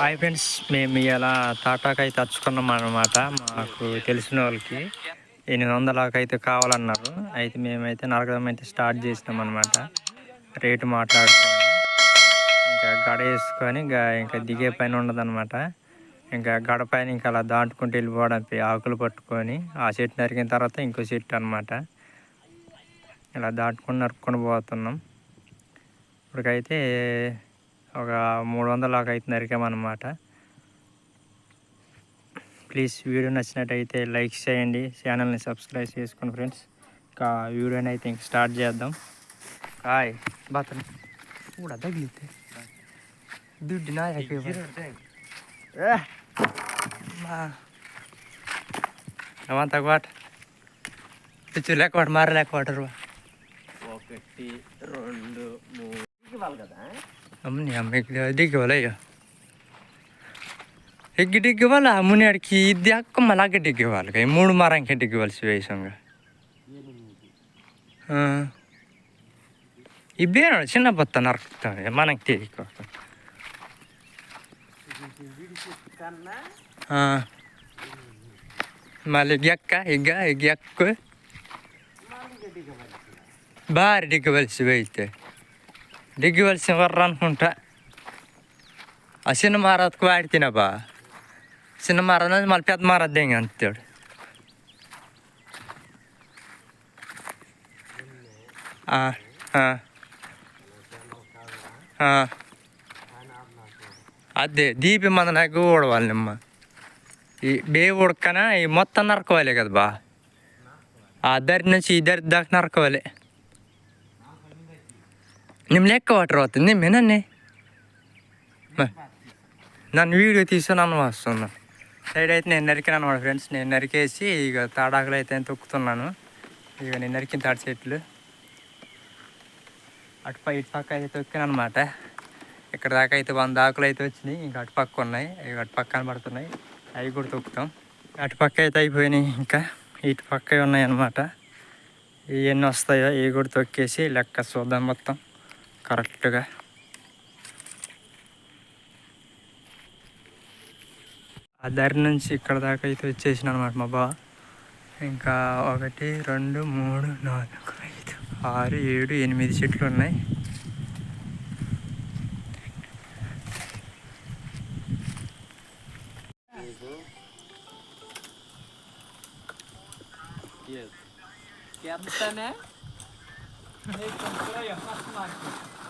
Hi friends మేము ఇలా తాటాకైతే తెచ్చుకున్నాం అనమాట మాకు తెలిసిన వాళ్ళకి ఎనిమిది వందలకైతే అయితే కావాలన్నారు. అయితే మేమైతే నరకడం అయితే స్టార్ట్ చేసినాం అనమాట రేటు మాట్లాడుకొని ఇంకా గడ వేసుకొని ఇంకా ఇంకా దిగే పైన ఉండదన్నమాట. ఇంకా గడ పైన ఇంకా అలా దాటుకుంటూ వెళ్ళిపోవడానికి ఆకులు పట్టుకొని ఆ చెట్టు నరికిన తర్వాత ఇంకో చెట్టు అనమాట ఇలా దాటుకొని నరుక్కొని పోతున్నాం. ఇప్పటికైతే ఒక మూడు వందల దాకా అయితే నరికామన్నమాట. ప్లీజ్ వీడియో నచ్చినట్టయితే లైక్ చేయండి ఛానల్ని సబ్స్క్రైబ్ చేసుకోండి ఫ్రెండ్స్. ఇంకా వీడియోని అయితే ఇంక స్టార్ట్ చేద్దాం. హాయ్ బాత్రూమ్ కూడా తగిలితే. దుడ్డు నా అవంతా కోట పిచ్చు లేకపోట మార లేకపోట ఒకటి రెండు మూడు. కదా? అమ్మని అమ్మకి దిగ్గి వాళ్ళ అయ్యో ఎగ్గి దిగ్గి వాళ్ళ అమ్మని ఆడికి ఇది అక్క మళ్ళీ అగ్గ దిగ్గి వాళ్ళకి మూడు మారంకి దిగ్గి వాళ్ళసి వేసంగా ఇబ్బేనాడు చిన్న బొత్త నరుకుతాడు మనకి తెలియక కన్నా మళ్ళీ ఎక్క ఇగ్గ ఇగ్గ ఎక్కువ భారీ దిగ్గవలసి అయితే దిగ్గవలసి వర్ర అనుకుంటా? ఆ చిన్న మారత్కు వాడి తినబా చిన్న మారద మళ్ళీ పెద్ద మారద్దే ఇంక అదే దీపి మన నాకు ఊడవాలి నిమ్మ ఈ బే ఉడకన? ఈ మొత్తం నరకోవాలి కదా బా ఆ దరి నుంచి ఈ దరి దాకా నరకోవాలి. ನಿಮ್ಮ ಲೆಕ್ಕ ವಾಟರ್ అవుతుంది నిమ్మేనన్నే నన్ను వీడియో తీసి నన్ను వస్తున్నాను సైడ్ అయితే నేను నరికినాను అనమాట ఫ్రెండ్స్ నేను నరికేసి ఇక తాడాకులు అయితే తొక్కుతున్నాను ఇక నేను నరికిన తాడి చెట్లు అటు పై ఇటు పక్క అయితే తొక్కాను అనమాట ఇక్కడ దాకా అయితే వంద ఆకులు అయితే వచ్చినాయి ఇంకా అటు పక్క ఉన్నాయి ఇక అటు పక్కన పడుతున్నాయి అవి కూడా తొక్కుతాం అటు పక్క అయితే అయిపోయినాయి ఇంకా ఇటు పక్క ఉన్నాయి అన్నమాట ఎన్ని వస్తాయో ఇవి కూడా తొక్కేసి లెక్క చూద్దాం మొత్తం కరెక్ట్గా. ఆ దారి నుంచి ఇక్కడ దాకా అయితే వచ్చేసిన అనమాట మా బావ. ఇంకా ఒకటి రెండు మూడు నాలుగు ఐదు ఆరు ఏడు ఎనిమిది చెట్లు ఉన్నాయి.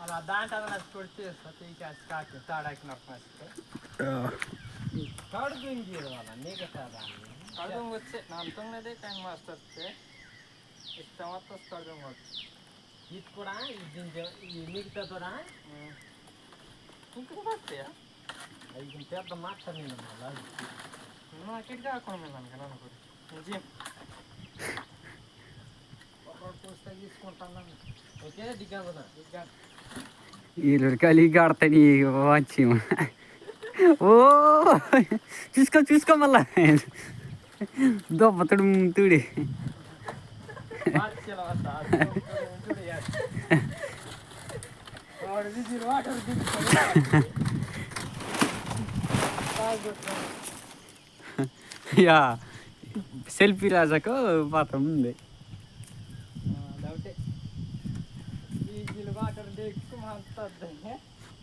అలా దాంట్లో కొడితే కాకి తాడాకి నొప్పి కడుగుంజి వాళ్ళ నీకు కాదా కడుగు వచ్చే నమ్ముతున్నదే కానీ మస్తు వస్తే ఇష్టం వస్తే కడుగు ఇది కూడా ఇది మిగతా కూడా సుంకకి పడతాయా అవి పెద్ద మాట నేను మార్కెట్ కాకుండా అనుకున్నాను నిజం వీళ్ళు కలిగి ఆడతాడు వచ్చి ఓ చూసుకో చూసుకో మళ్ళా దొబ్బతుడు తుడి యా సెల్ఫీ రాజాకు పాత్ర ఉంది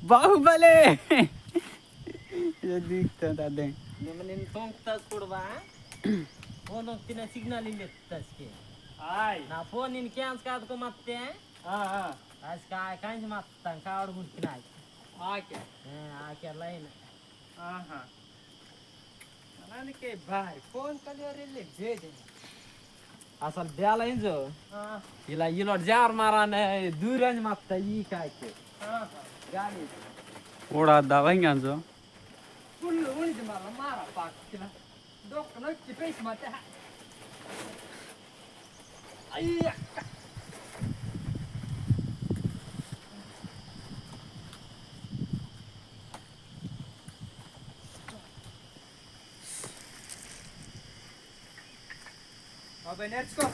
బాహుబలే దిగుతుంది అదే ನಿಮ್ಮ ನಿನ್ನ ಸೋಂಕು ತರಿಸ್ಕೊಡ್ವಾ ಫೋನ್ ಹೋಗ್ತೀನಿ ಸಿಗ್ನಲ್ ಇಲ್ಲಿ ತರ್ಸ್ಕೆ ನಾ ಫೋನ್ ನಿನ್ ಕ್ಯಾನ್ಸ್ ಕಾದ್ಕೊ ಮತ್ತೆ आज काय काहीच मागता काय अडकून की नाही आक्या आक्याला येईन ఆహా అలానికే బాయ్ ఫోన్ కలివరిల్లి జేది అసలు బ్యాలైన్స్ ఇలా ఇలా జార్ మారానే దూరం మాత్త ఈ కాకి గాడి ఓడా దవంగాంజో ఫుల్ ఉనిది మార మార పాకిల దొక్కన చిపేసి మాత అయ్యా బాబాయ్ నేర్చుకో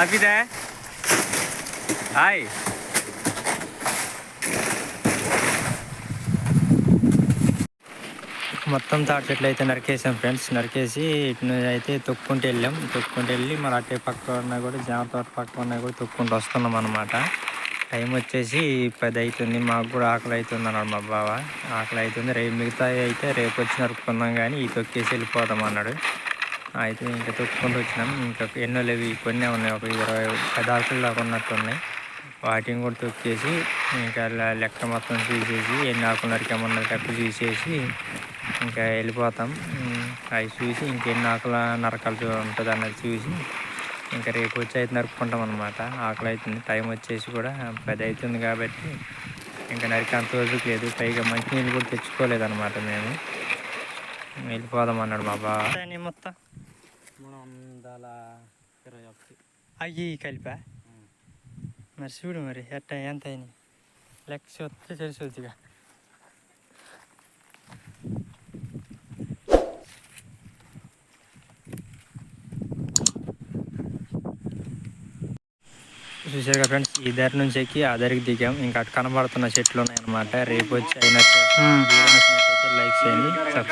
ఆపిదే హాయ్. మొత్తం తాటి చెట్లు అయితే నరికేసాం ఫ్రెండ్స్. నరికేసి ఇటు నుంచి అయితే తొక్కుంటూ వెళ్ళాం. తొక్కుంటూ వెళ్ళి మరి అటే పక్క ఉన్నా కూడా జామ తోట పక్క ఉన్నా కూడా తొక్కుంటూ వస్తున్నాం అనమాట టైం వచ్చేసి పది అవుతుంది మాకు కూడా ఆకలి అవుతుంది అన్నాడు మా బావ. ఆకలి అవుతుంది రేపు మిగతా అయితే రేపు వచ్చి నరుపుకుందాం కానీ ఈ తొక్కేసి వెళ్ళిపోదాం అన్నాడు. అయితే ఇంకా తొక్కుకుంటూ వచ్చినాం. ఇంకా ఎన్నో లేవు. కొన్ని ఉన్నాయి. ఒక ఇరవై పది ఆకులు దాకా ఉన్నట్టు ఉన్నాయి. వాటిని కూడా తొక్కేసి ఇంకా లెక్క మొత్తం చూసేసి ఎన్ని ఆకులు నరికామన్నది లెక్క చూసేసి ఇంకా వెళ్ళిపోతాం. అవి చూసి ఇంకెన్ని ఆకుల నరకాలు ఉంటుంది అన్నది చూసి ఇంకా రేపు వచ్చి అయితే నరుక్కుంటాం అనమాట ఆకలి అవుతుంది టైం వచ్చేసి కూడా పది అవుతుంది కాబట్టి ఇంకా నరికి అంత రోజుకు లేదు. పైగా మంచినీళ్ళు కూడా తెచ్చుకోలేదు అనమాట మేము. వెళ్ళిపోదాం అన్నాడు మా బావ. మొత్తం? మూడు వందల ఇరవై ఒకటి అయ్యి కలిపా? మరి చూడు మరి ఎట్ట ఎంత అయినాయి? లెక్క చూస్తే తెలుసుగా చూసారు కదా ఫ్రెండ్స్ ఈ దారి నుంచి ఎక్కి ఆ దారికి దిగాం. ఇంకా కనబడుతున్న చెట్లు ఉన్నాయన్నమాట. రేపు వచ్చి అయినట్టు. లైక్ చేయండి సబ్స్క్రైబ్